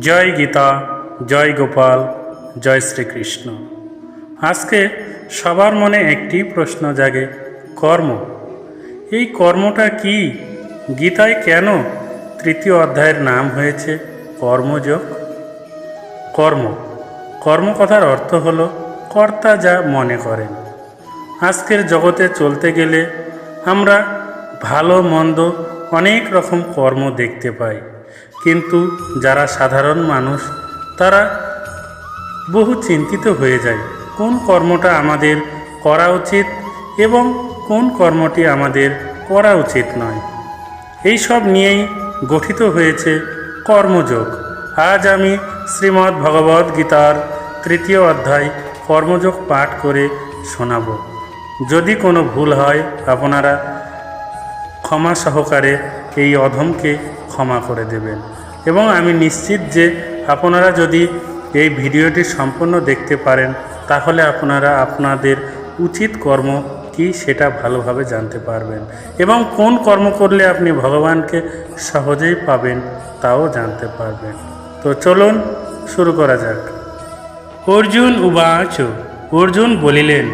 জয় গীতা, জয় গোপাল, জয় শ্রীকৃষ্ণ। আজকে সবার মনে একটি প্রশ্ন জাগে, কর্ম। এই কর্মটা কি? গীতায় কেন তৃতীয় অধ্যায়ের নাম হয়েছে কর্মযোগ? কর্ম। কর্ম কথার অর্থ হল কর্তা যা মনে করেন। আজকের জগতে চলতে গেলে আমরা ভালো, মন্দ অনেক রকম কর্ম দেখতে পাই। কিন্তু যারা সাধারণ মানুষ, তারা বহু চিন্তিত হয়ে যায়, কোন কর্মটা আমাদের করা উচিত এবং কোন কর্মটি আমাদের করা উচিত নয়। এই সব নিয়েই গঠিত হয়েছে কর্মযোগ। আজ আমি শ্রীমদ্ ভগবদ গীতার তৃতীয় অধ্যায় কর্মযোগ পাঠ করে শোনাব। যদি কোনো ভুল হয়, আপনারা ক্ষমা সহকারে এই অধমকে ক্ষমা করে দেবেন এবং আমি নিশ্চিত যে আপনারা যদি এই ভিডিওটি সম্পূর্ণ দেখতে পারেন, তাহলে আপনারা আপনাদের উচিত কর্ম কি সেটা ভালোভাবে জানতে পারবেন। এবং কোন কর্ম করলে আপনি ভগবানকে সহজেই পাবেন তাও জানতে পারবেন। তো চলুন শুরু করা যাক। অর্জুন উবাচ, অর্জুন বলিলেন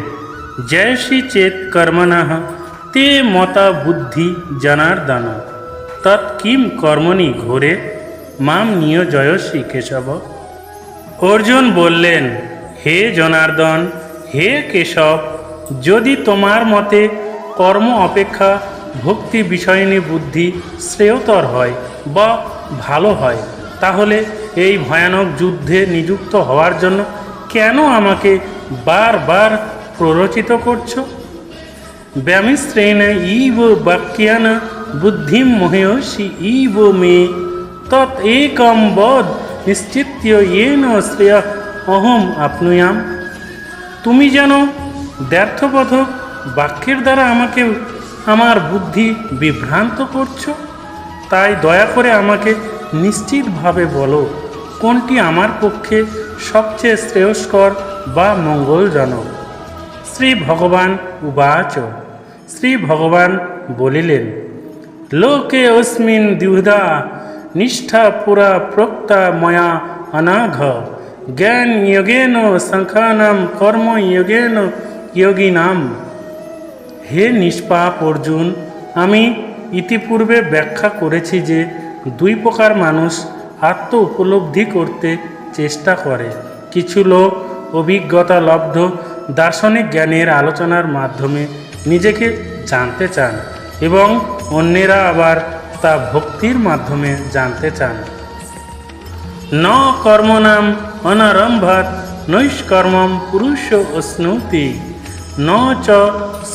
জয়সী চেত কর্মণঃ তে মতা বুদ্ধি জনার্দন। তৎ কিম কর্মণি ঘোরে, মাম নিয়োজয়সী কেশব। অর্জুন বললেন, হে জনার্দন, হে কেশব, যদি তোমার মতে কর্ম অপেক্ষা ভক্তি বিষয়নী বুদ্ধি শ্রেয়তর হয় বা ভালো হয়, তাহলে এই ভয়ানক যুদ্ধে নিযুক্ত হওয়ার জন্য কেন আমাকে বারবার প্ররোচিত করছ? ব্যামিশ্রেণ ইব বাক্যান বুদ্ধিম মহেয়সী ইব মে, তৎ একম বদ নিশ্চিত্য येन শ্রেয়, অহম আপনুয়াম। তুমি যেন ব্যর্থবোধক বাক্যের দ্বারা আমাকে আমার বুদ্ধি বিভ্রান্ত করছ? তাই দয়া করে আমাকে নিশ্চিতভাবে বলো, কোনটি আমার পক্ষে সবচেয়ে শ্রেয়স্কর বা মঙ্গলজনক। শ্রী ভগবান উবাচ। শ্রী ভগবান বলিলেন লোকে অস্মিন দ্বিধা নিষ্ঠা পুরা প্রোক্তা ময়া অনাঘ। জ্ঞান যোগেন শঙ্খানাম কর্ম যোগেন যোগিনাম হে নিষ্পাপ অর্জুন, আমি ইতিপূর্বে ব্যাখ্যা করেছি যে দুই প্রকার মানুষ আত্ম উপলব্ধি করতে চেষ্টা করে। কিছু লোক অভিজ্ঞতা লব্ধ, দার্শনিক জ্ঞানের আলোচনার মাধ্যমে নিজেকে জানতে চান। এবং অন্যেরা আবার তা ভক্তির মাধ্যমে জানতে চান। ন কর্মনাম অনারম্ভাত নৈষ্কর্মম পুরুষ অশ্নুতি। ন চ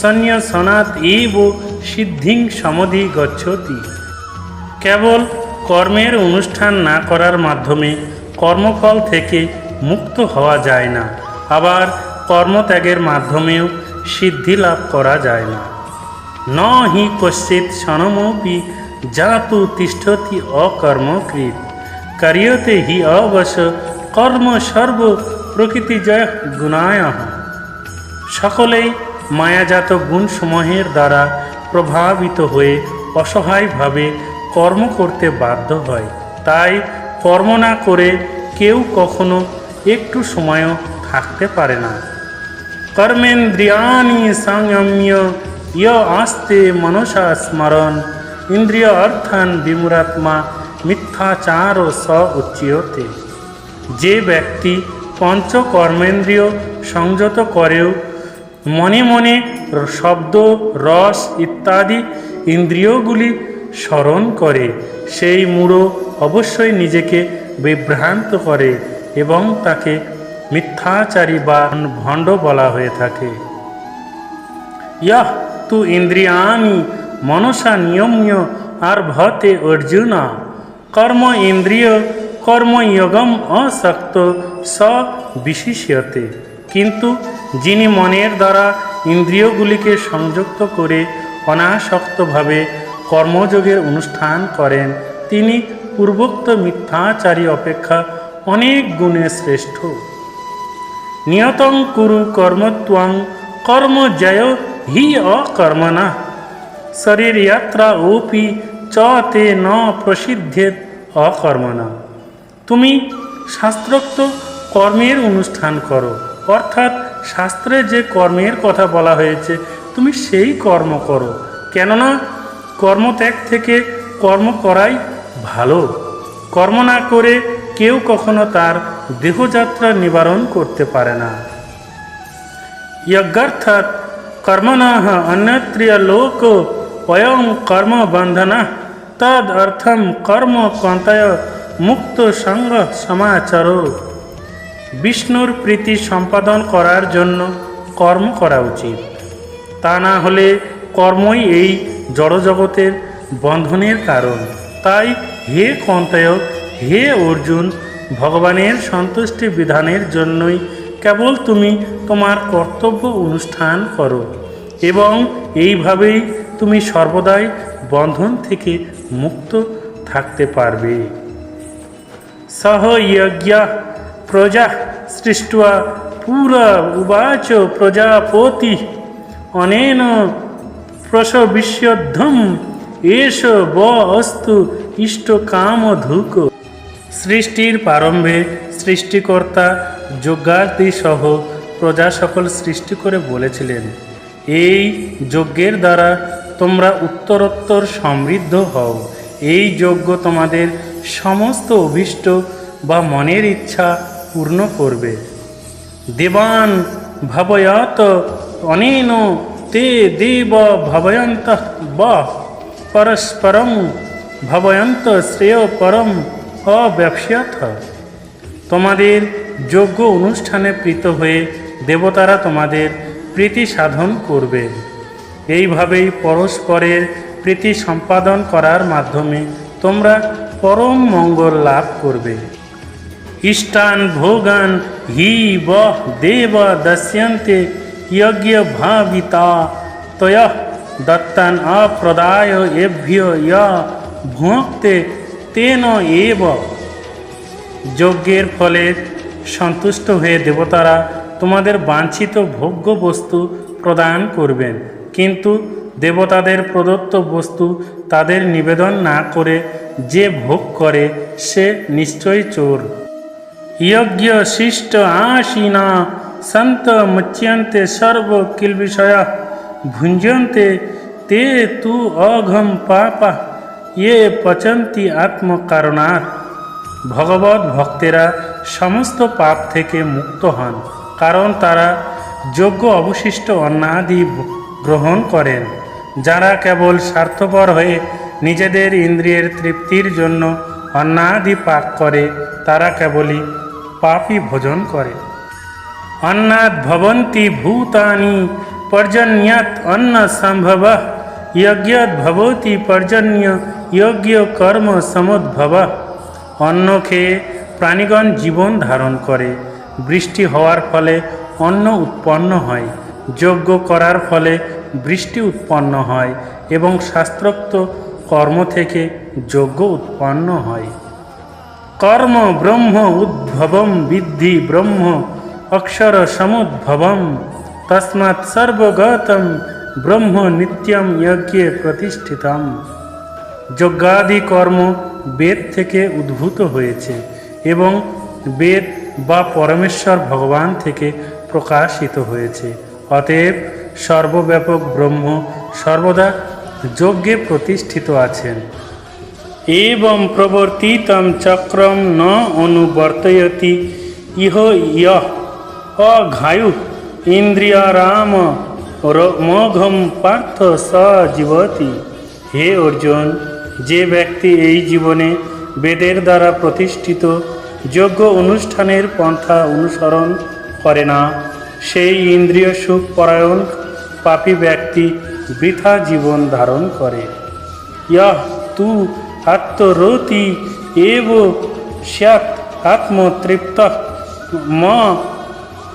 সন্ন্যসনাৎ এব সিদ্ধিং সমধি গচ্ছতি। কেবল কর্মের অনুষ্ঠান না করার মাধ্যমে কর্মফল থেকে মুক্ত হওয়া যায় না। আবার কর্মত্যাগের মাধ্যমেও সিদ্ধি লাভ করা যায় না। ন হি কশ্চিৎ সনমপি জাতু তিষ্ঠতি অকর্মকৃত কার্যতে হি অবশ কর্ম সর্ব প্রকৃতিজয় গুণায় সকলেই মায়াজাত গুণসমূহের দ্বারা প্রভাবিত হয়ে অসহায়ভাবে কর্ম করতে বাধ্য হয়। তাই কর্ম না করে কেউ কখনো একটু সময়ও থাকতে পারে না। কর্মেন্দ্রিয়াণি সংযম্য ইয় আস্তে মনসা স্মরণ, ইন্দ্রিয় অর্থান বিমুরাত্মা মিথ্যাচার স উচ্যতে যে ব্যক্তি পঞ্চ কর্মেন্দ্রিয় সংযত করেও, মনে মনে শব্দ, রস ইত্যাদি ইন্দ্রিয়গুলি স্মরণ করে, সেই মূঢ় অবশ্যই নিজেকে বিভ্রান্ত করে এবং তাকে মিথ্যাচারী বা ভণ্ড বলা হয়ে থাকে। ইহ তু ইন্দ্রিয়ানি মনসা নিয়ম্য, আর ভতে অর্জুনা। কর্ম ইন্দ্রিয় কর্মযোগম অসক্ত, স বিশিষ্যতে। কিন্তু যিনি মনের দ্বারা ইন্দ্রিয়গুলিকে সংযুক্ত করে অনাসক্তভাবে কর্মযোগের অনুষ্ঠান করেন, তিনি পূর্বোক্ত মিথ্যাচারী অপেক্ষা অনেক গুণে শ্রেষ্ঠ। নিয়তং কুরু কর্মত্বং, কর্ম জয় হি অকর্মণা শরীর যাত্রা ওপি চ তে ন প্রসিদ্ধেত অকর্মণা তুমি শাস্ত্রোক্ত কর্মের অনুষ্ঠান করো অর্থাৎ শাস্ত্রে যে কর্মের কথা বলা হয়েছে তুমি সেই কর্ম করো কেননা কর্মত্যাগ থেকে কর্ম করাই ভালো কর্ম না করে কেউ কখনো তার দেহযাত্রা নিবারণ করতে পারে না यज्ञर्थात कर्मणः अन्यत्रिय लोक वयं कर्म बंधन तद अर्थम कर्म कन्तय মুক্ত সঙ্গ সমাচার বিষ্ণুর প্রীতি সম্পাদন করার জন্য কর্ম করা উচিত তা না হলে কর্মই এই জড়জগতের বন্ধনের কারণ তাই হে কন্তয় হে অর্জুন ভগবানের সন্তুষ্টি বিধানের জন্যই কেবল তুমি তোমার কর্তব্য অনুষ্ঠান করো এবং এইভাবেই তুমি সর্বদাই বন্ধন থেকে মুক্ত থাকতে পারবে। সহ যজ্ঞ প্রজা সৃষ্টা পুরা উবাচ প্রজাপতি অনেন প্রসবিষ্যধ্বম এস ব অস্তু ইষ্ট কাম ধুক সৃষ্টির প্রারম্ভে সৃষ্টিকর্তা যজ্ঞার্থী সহ প্রজা সকল সৃষ্টি করে বলেছিলেন এই যজ্ঞের দ্বারা তোমরা উত্তরোত্তর সমৃদ্ধ হও। এই যজ্ঞ তোমাদের সমস্ত অভীষ্ট বা মনের ইচ্ছা পূর্ণ করবে। দেবান ভাবয়াত অনেন তে দেব ভাবয়ন্ত ব পরস্পরম ভাবয়ন্ত শ্রেয় পরম অব্যবসায়ত। তোমাদের যোগ্য অনুষ্ঠানে প্রীত হয়ে দেবতারা তোমাদের প্রীতি সাধন করবে। এইভাবেই পরস্পরের প্রীতি সম্পাদন করার মাধ্যমে তোমরা পরম মঙ্গল লাভ করবে। ইষ্টান ভোগান হি ব দেব দস্যন্তে যজ্ঞ ভাবিতা তয় দত্তান অপ্রদায় এভ্য ভুক্তে তেন এব। যজ্ঞের ফলে সন্তুষ্ট হয়ে দেবতারা তোমাদের বাঞ্ছিত ভোগ্য বস্তু প্রদান করবেন। কিন্তু দেবতাদের প্রদত্ত বস্তু তাদের নিবেদন না করে যে ভোগ করে, সে নিশ্চয়ই চোর। যজ্ঞ শিষ্ট আশীনা সন্ত মুচ্যন্তে সর্ব কিল বিষয় ভুঞ্জন্তে তে তু অঘম পাপা ইয়ে পচন্তি আত্মকারণার। ভগবত ভক্তেরা সমস্ত পাপ থেকে মুক্ত হন। কারণ তারা যোগ্য অবশিষ্ট অন্নাদি গ্রহণ করেন, যারা কেবল স্বার্থপর হয়ে নিজেদের ইন্দ্রিয়ের তৃপ্তির জন্য অন্নাদি পাক করে, তারা কেবলই পাপই ভোজন করে। অন্নাদ ভবন্তি ভূতানি পর্জন্যাত অন্ন সম্ভব যজ্ঞত ভবতি পর্জন্য যজ্ঞ কর্ম সমুদ্ভব। অন্ন খেয়ে প্রাণীগণ জীবন ধারণ করে বৃষ্টি হওয়ার ফলে অন্ন উৎপন্ন হয়, যজ্ঞ করার ফলে বৃষ্টি উৎপন্ন হয় এবং শাস্ত্রোক্ত কর্ম থেকে যজ্ঞ উৎপন্ন হয়। কর্ম ব্রহ্ম উদ্ভবম বিদ্ধি ব্রহ্ম অক্ষর সমুদ্ভবম, তস্মাৎ সর্বগতম ব্রহ্ম নিত্যম যজ্ঞে প্রতিষ্ঠিতম। যজ্ঞাদি কর্ম বেদ থেকে উদ্ভূত হয়েছে এবং বেদ বা পরমেশ্বর ভগবান থেকে প্রকাশিত হয়েছে। অতএব সর্বব্যাপক ব্রহ্ম সর্বদা যজ্ঞে প্রতিষ্ঠিত আছেন। এবং প্রবর্তিতম চক্রম ন অনুবর্তয়তি, ইহ ইয় অঘায়ু ইন্দ্রিয়ারাম মঘম পার্থ স জীবতি। হে অর্জুন, যে ব্যক্তি এই জীবনে বেদের দ্বারা প্রতিষ্ঠিত যোগ্য অনুষ্ঠানের পন্থা অনুসরণ করে না। সেই ইন্দ্রিয় সুখ পরায়ণ পাপী ব্যক্তি বৃথা জীবন ধারণ করে। ইহ তু আত্মরতি এব স্যাৎ আত্মতৃপ্ত। ম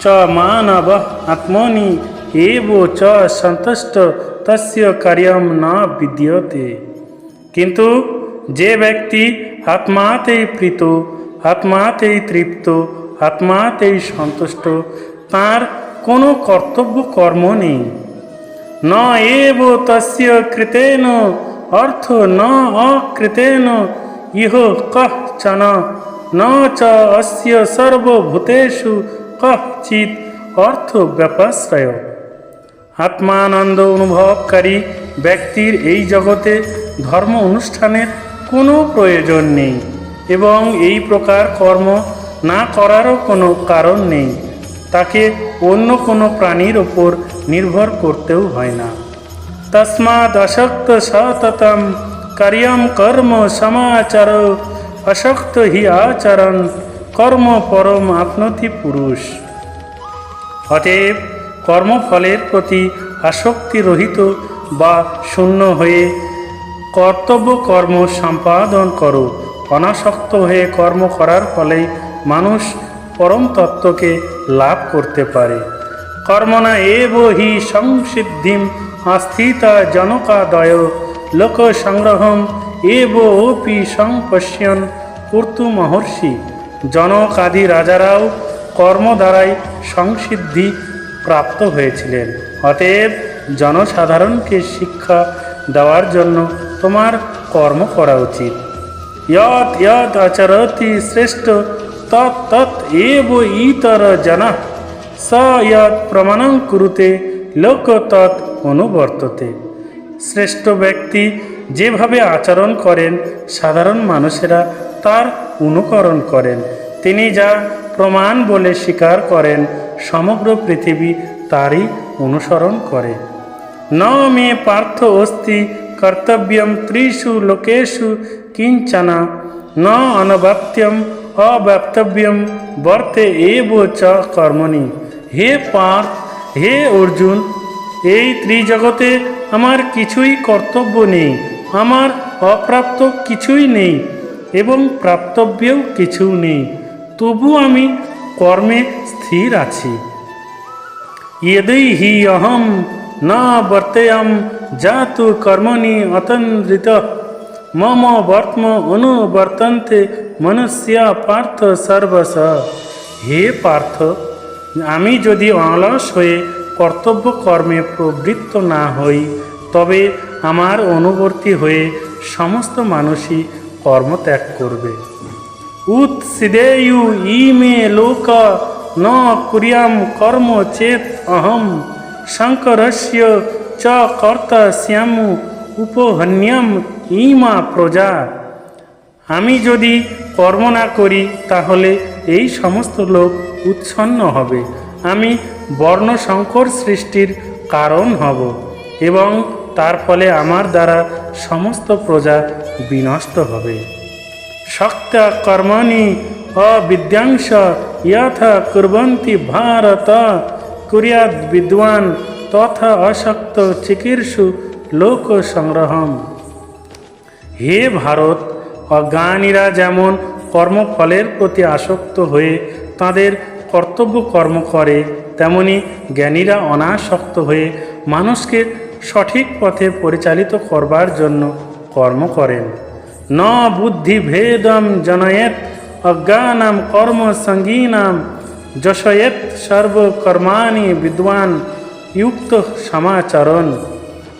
চ মানব আত্মনি এব চ সন্তুষ্ট তস্য কার্যম না বিদ্যতে। কিন্তু যে ব্যক্তি আত্মাতেই প্রীত আত্মাতেই তৃপ্ত, আত্মাতেই সন্তুষ্ট, তার কোনো কর্তব্য কর্ম নেই। ন এব তস্য কৃতেন, অর্থ ন অকৃতেন, ইহ কশ্চন, ন চ অস্য সর্বভূতেষু কচিত অর্থ ব্যাপাশ্রয়। আত্মানন্দ অনুভবকারী ব্যক্তির এই জগতে ধর্ম অনুষ্ঠানের কোনো প্রয়োজন নেই। এবং এই প্রকার কর্ম না করারও কোনো কারণ নেই। তাকে অন্য কোনো প্রাণীর ওপর নির্ভর করতেও হয় না। তস্মাদ অশক্ত সততম কার্যম কর্ম সমাচার অশক্ত হি আচরণ, কর্ম পরম আপনতি পুরুষ। অতএব কর্মফলের প্রতি আসক্তি রহিত বা শূন্য হয়ে কর্তব্য কর্ম সম্পাদন করো। অনাসক্ত হয়ে কর্ম করার ফলে মানুষ পরম তত্ত্বকে লাভ করতে পারে। কর্মণা এব হি সংসিদ্ধিম আস্থিতা জনকাদয় লোক সংগ্রহম এব ওপি সংপশ্যন কর্তু মহর্ষি। জনক আদি রাজারাও কর্ম দ্বারাই সংসিদ্ধি প্রাপ্ত হয়েছিলেন। অতএব জনসাধারণকে শিক্ষা দেওয়ার জন্য তোমার কর্ম করা উচিত। যৎ আচরতি শ্রেষ্ঠ তৎ তৎ এব ইতর জন স যৎ প্রমাণং কুরুতে লোক তৎ অনুবর্ততে শ্রেষ্ঠ ব্যক্তি যেভাবে আচরণ করেন, সাধারণ মানুষেরা তার অনুকরণ করেন। তিনি যা প্রমাণ বলে স্বীকার করেন, সমগ্র পৃথিবী তারই অনুসরণ করে। ন মে পার্থ অস্তি কর্তব্যম ত্রিষু লোকেশু কিঞ্চনা ন অনবাপ্ত্যম অব্যাপ্তব্যম বর্তে এব চ কর্মণি। হে পার্থ, হে অর্জুন, এই ত্রিজগতে আমার কিছুই কর্তব্য নেই, আমার অপ্রাপ্ত কিছুই নেই এবং প্রাপ্তব্যেও কিছু নেই, তবু আমি কর্মে স্থির আছি। এদেই হি অহম न वर्तेयम जातु कर्मणि अतन्द्रित मम वर्त्म अनुवर्तन्ते মনুষ্য পার্থ সর্বস হে পার্থ আমি যদি অলস হয়ে কর্তব্য কর্মে প্রবৃত্ত না হই তবে আমার অনুবর্তী হয়ে সমস্ত মানুষই কর্মত্যাগ করবে উৎসিদেয়ু ইমে লোক ন কুরিয়াম কর্ম চেত অহম শঙ্করস্য চ কর্তা শ্যামু উপহন্যম ইমা প্রজা আমি যদি কর্ম না করি, তাহলে এই সমস্ত লোক উচ্ছন্ন হবে। আমি বর্ণ সংকর সৃষ্টির কারণ হব এবং তার ফলে আমার দ্বারা সমস্ত প্রজা বিনষ্ট হবে। শক্ত কর্মণি অবিদ্যাংশ যথা কুর্বন্তি ভারত। কুর্যাদ বিদ্বান তথা অশক্ত চিকীর্ষু লোক সংগ্রহম হে ভারত, অজ্ঞানীরা যেমন কর্মফলের প্রতি আসক্ত হয়ে তাদের কর্তব্য কর্ম করে, তেমনি জ্ঞানীরা অনাসক্ত হয়ে মানুষকে সঠিক পথে পরিচালিত করবার জন্য কর্ম করেন। ন বুদ্ধি ভেদম জনয়েত অজ্ঞানাম কর্ম সঙ্গীনাম যশয়েত সর্বকর্মাণি বিদ্বান যুক্ত সমাচরণ।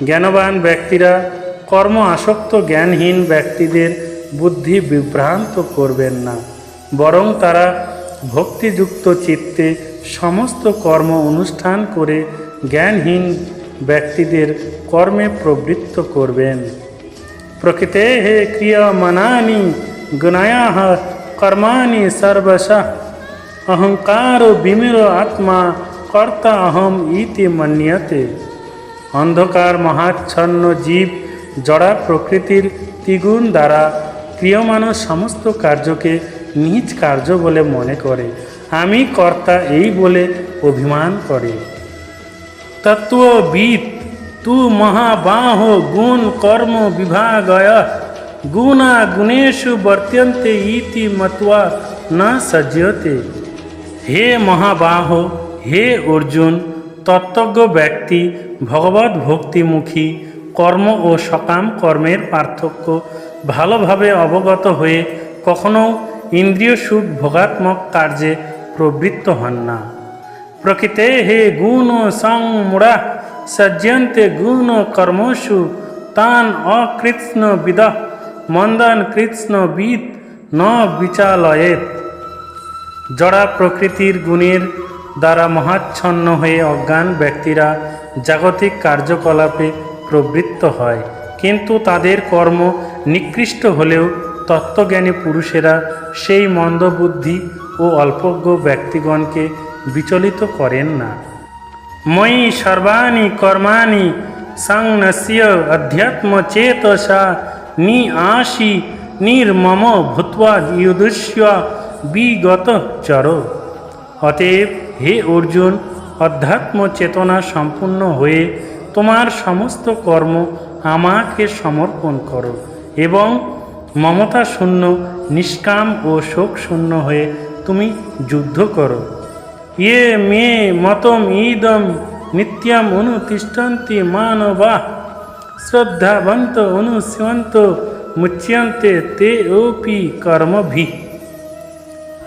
জ্ঞানবান ব্যক্তিরা কর্ম আসক্ত জ্ঞানহীন ব্যক্তিদের বুদ্ধি বিভ্রান্ত করবেন না। বরং তারা ভক্তিযুক্ত চিত্তে সমস্ত কর্ম অনুষ্ঠান করে জ্ঞানহীন ব্যক্তিদের কর্মে প্রবৃত্ত করবেন। প্রকৃতে হে ক্রিয়মানানি গুণায়া কর্মাণি সর্বশঃ অহংকার বিমির আত্মা কর্তা অহম ইতি মন্যতে। অন্ধকার মহাচ্ছন্ন জীব জড়া প্রকৃতির ত্রিগুণ দ্বারা ক্রিয়মান সমস্ত কার্যকে নিজ কার্য বলে মনে করে। আমি কর্তা এই বলে অভিমান করে। তত্ত্ববিদ, তু মহাবাহ গুণ কর্ম বিভাগয়। গুণা গুণেশু বর্ত্যন্তে ইতি মত্বা না সজ্জতে হে মহাবাহ, হে অর্জুন, তত্ত্বজ্ঞ ব্যক্তি, ভগবত ভক্তিমুখী, কর্ম ও সকাম কর্মের পার্থক্য, ভালোভাবে অবগত হয়ে কখনো ইন্দ্রিয় সুখ ভোগাত্মক কার্যে প্রবৃত্ত হন না। প্রকৃতে হে গুণ সংমূঢ়া, সজ্জন্তে গুণ কর্মসু, তান অকৃৎস্ন বিদ মন্দন কৃৎস্ন বিদ ন বিচালয়েত। জড়া প্রকৃতির গুণের দ্বারা মহাচ্ছন্ন হয়ে অজ্ঞান ব্যক্তিরা জাগতিক কার্যকলাপে প্রবৃত্ত হয়। কিন্তু তাদের কর্ম নিকৃষ্ট হলেও তত্ত্বজ্ঞানী পুরুষেরা সেই মন্দবুদ্ধি ও অল্পজ্ঞ ব্যক্তিগণকে বিচলিত করেন না। ময়ি সর্বাণি কর্মাণি সংনস্য অধ্যাত্মচেতসা নি আশি নির্মম ভূত্বা ইয়ুদস্য বিগত চর অতএব হে অর্জুন, অধ্যাত্ম চেতনা সম্পূর্ণ হয়ে তোমার সমস্ত কর্ম আমাকে সমর্পণ করো এবং মমতা শূন্য, নিষ্কাম ও শোক শূন্য হয়ে তুমি যুদ্ধ করো। ইয়ে মে মতম ইদম নিত্যম অনুতিষ্ঠন্তি মানবা। শ্রদ্ধাবন্ত অনুসিবন্ত মুচ্যন্তে তে ওপি কর্মভি।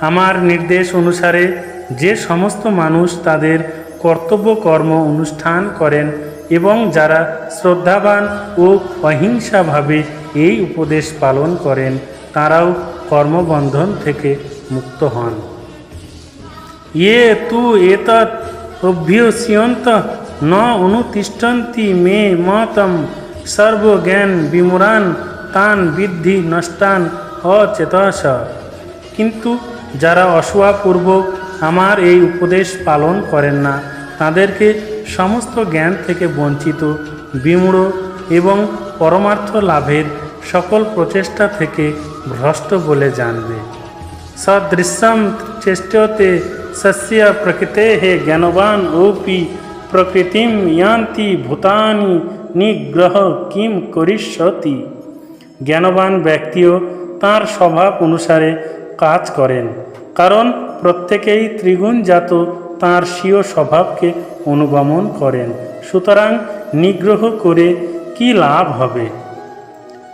আমার নির্দেশ অনুসারে যে সমস্ত মানুষ তাদের কর্তব্য, কর্ম, অনুষ্ঠান করেন এবং যারা শ্রদ্ধাবান ও অহিংসাভাবে এই উপদেশ পালন করেন, তারাও কর্মবন্ধন থেকে মুক্ত হন। ইয়ে তু এতৎ অভ্যুষ্যন্ত ন অনুতিষ্ঠন্তি মে মতম সর্বজ্ঞান বিমুরান তান বৃদ্ধি নষ্টান অচেতস। কিন্তু যারা অসুয়াপূর্বক আমার এই উপদেশ পালন করেন না, তাদেরকে সমস্ত জ্ঞান থেকে বঞ্চিত, বিমূঢ় এবং পরমার্থ লাভের সকল প্রচেষ্টা থেকে ভ্রষ্ট বলে জানবে। সদৃশ্যম চেষ্টতে সস্য প্রকৃতে হে জ্ঞানবান ওপি প্রকৃতিম ইয়ান্তি ভূতানি নিগ্রহ কিম করিষ্যতি। জ্ঞানবান ব্যক্তিও তার স্বভাব অনুসারে কাজ করেন। কারণ প্রত্যেকেই ত্রিগুণজাত তাঁর স্বীয় স্বভাবকে অনুগমন করেন। সুতরাং নিগ্রহ করে কি লাভ হবে?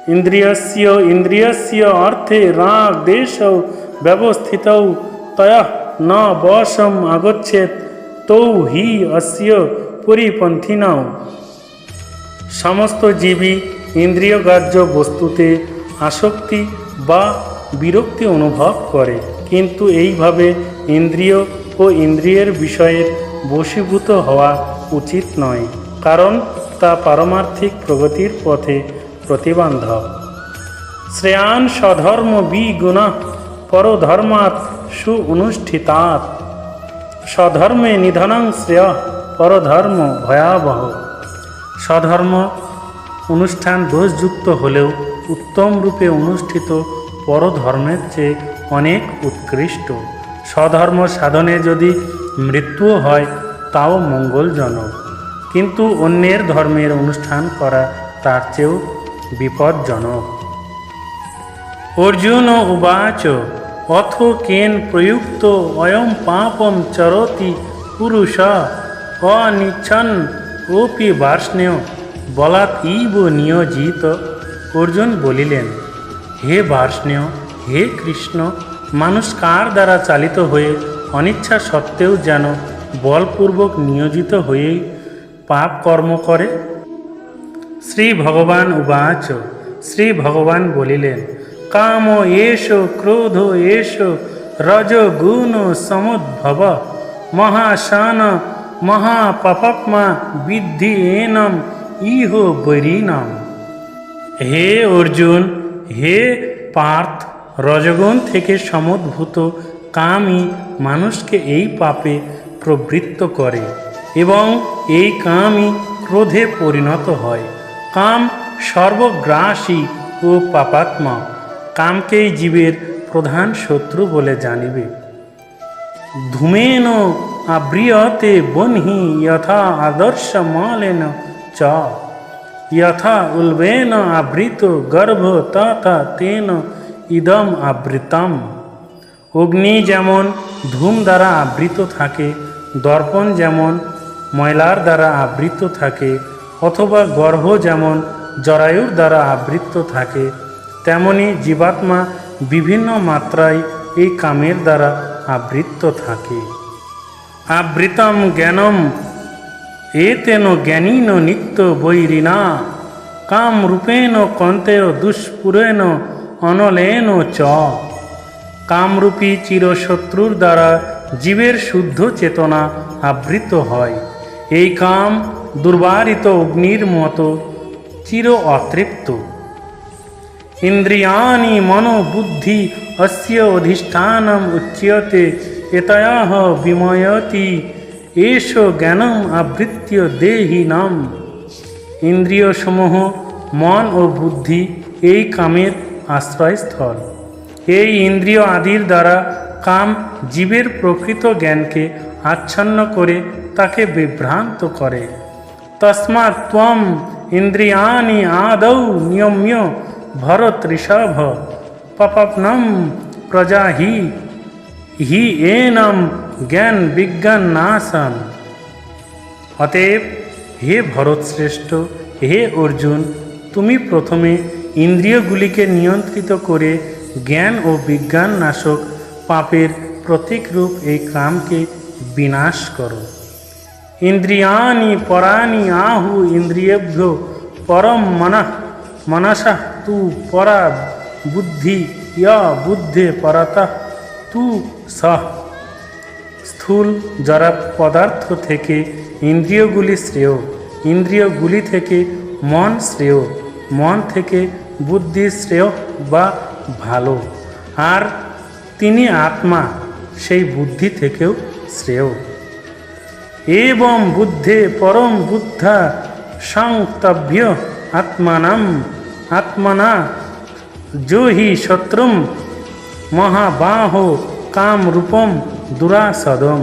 ইন্দ্রিয়স্য ইন্দ্রিয়স্য অর্থে রাগ, দেশ ব্যবস্থিত তয় ন বশম আগচ্ছেত তৌ হি অস্য পরিপন্থিনাও। সমস্ত জীবী ইন্দ্রিয়গ্রাহ্য বস্তুতে আসক্তি বা বিরক্তি অনুভব করে। কিন্তু এইভাবে ইন্দ্রিয় ও ইন্দ্রিয়ের বিষয়ের বশীভূত হওয়া উচিত নয়, কারণ তা পারমার্থিক প্রগতির পথে প্রতিবন্ধক। শ্রেয়ান স্বধর্ম বিগুণ, পরধর্মাৎ সু অনুষ্ঠিতাৎ স্বধর্মে নিধনং শ্রেয়, পরধর্ম ভয়াবহ। স্বধর্ম অনুষ্ঠান দোষযুক্ত হলেও উত্তম রূপে অনুষ্ঠিত পরধর্মের চেয়ে অনেক উৎকৃষ্ট। স্বধর্ম সাধনে যদি মৃত্যুও হয়, তাও মঙ্গলজনক। কিন্তু অন্যের ধর্মের অনুষ্ঠান করা তার চেয়েও বিপজ্জনক। অর্জুন উবাচ, অথ কেন প্রযুক্ত অয়ম পাপম চরতি পুরুষ, অনিচ্ছন ওপি বার্ষ্ণেয় বলাৎ ইব নিয়োজিত। অর্জুন বলিলেন হে বার্ষ্ণেয়, হে কৃষ্ণ, মানুষ কার দ্বারা চালিত হয়ে অনিচ্ছা সত্ত্বেও যেন বলপূর্বক নিয়োজিত হয়েই পাপ কর্ম করে? শ্রী ভগবান উবাচ, শ্রী ভগবান বলিলেন, কাম এষ, ক্রোধ এষ, রজ গুণ সমুদ্ভব, মহাশান মহাপাপমা বিদ্ধি এনম, ইহ বৈরীনাম হে অর্জুন হে পার্থ, রজগণ থেকে সমদ্ভূত কামই মানুষকে এই পাপে প্রবৃত্ত করে এবং এই কামই ক্রোধে পরিণত হয়। কাম সর্বগ্রাসী ও পাপাত্মা, কামকেই জীবের প্রধান শত্রু বলে জানিবে। ধূমেন আব্রিয়তে বনহি, যথা আদর্শ মালেন চ। যথা উল্বেন আবৃত গর্ভ তথা তেন ইদম আবৃতম অগ্নি যেমন ধূম দ্বারা আবৃত থাকে দর্পণ যেমন ময়লার দ্বারা আবৃত থাকে অথবা গর্ভ যেমন জরায়ুর দ্বারা আবৃত থাকে তেমনি জীবাত্মা বিভিন্ন মাত্রায় এই কামের দ্বারা আবৃত থাকে আবৃতম জ্ঞানম এতেন জ্ঞানীন নিত্য বৈরিনা কাম রূপেণ কন্তেয় দুষ্পুরেণ অনলেন চ কামরূপী চিরশত্রুর দ্বারা জীবের শুদ্ধ চেতনা আবৃত হয় এই কাম দুর্বারিত অগ্নির মতো চির অতৃপ্ত ইন্দ্রিয়াণি মনোবুদ্ধি অস্য অধিষ্ঠানম উচ্যতে এতয়াহ বিময়তি এষ জ্ঞানম আবৃত্য দেহিনাম ইন্দ্রিয়সমূহ, মন ও বুদ্ধি এই কামের আশ্রয়স্থল। এই ইন্দ্রিয় আদির দ্বারা কাম জীবের প্রকৃত জ্ঞানকে আচ্ছন্ন করে তাকে বিভ্রান্ত করে। তস্মাৎ ত্বম ইন্দ্রিয়ানি আদৌ নিয়ম্য ভরত ঋষভ। পপনম প্রজা হি হি এনম জ্ঞান, বিজ্ঞান নাশন অতএব, হে ভরতশ্রেষ্ঠ, হে অর্জুন, তুমি প্রথমে ইন্দ্রিয়গুলিকে নিয়ন্ত্রিত করে জ্ঞান ও বিজ্ঞান নাশক পাপের প্রতীকরূপ এই কামকে বিনাশ করো। ইন্দ্রিয়াণি পরাণি আহু ইন্দ্রিয়েভ্য পরম মনঃ, মনসা তু পরা বুদ্ধি য় বুদ্ধে পরতঃ তু সহ স্থূল জড়া পদার্থ থেকে ইন্দ্রিয়গুলি শ্রেয়, ইন্দ্রিয়গুলি থেকে মন শ্রেয়, মন থেকে বুদ্ধি শ্রেয় বা ভালো। আর তিনি আত্মা, সেই বুদ্ধি থেকেও শ্রেয়। এবং বুদ্ধে পরম বুদ্ধা সংতভ্য আত্মানাম, আত্মনা যো হি শত্রুম মহাবাহ কাম রূপম দুরাসদম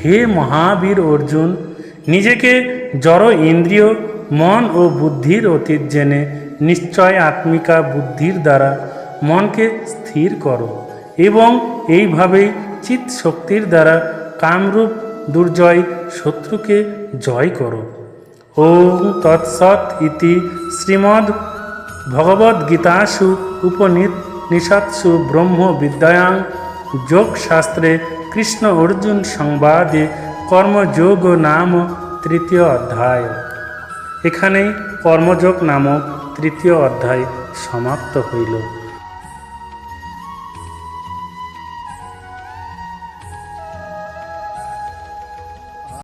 হে মহাবীর অর্জুন, নিজেকে জড় ইন্দ্রিয়, মন ও বুদ্ধির অতীত জেনে নিশ্চয় আত্মিকা বুদ্ধির দ্বারা মনকে স্থির করো এবং এইভাবেই চিত শক্তির দ্বারা কামরূপ দুর্জয় শত্রুকে জয় করো। ওম তৎসৎ ইতি শ্রীমদ্ ভগবদ্গীতাসু উপনিষৎসু ব্রহ্ম বিদ্যায়াং যোগশাস্ত্রে কৃষ্ণ অর্জুন সংবাদে কর্মযোগ নাম তৃতীয় অধ্যায়। এখানেই কর্মযোগ নামক তৃতীয় অধ্যায় সমাপ্ত হইল।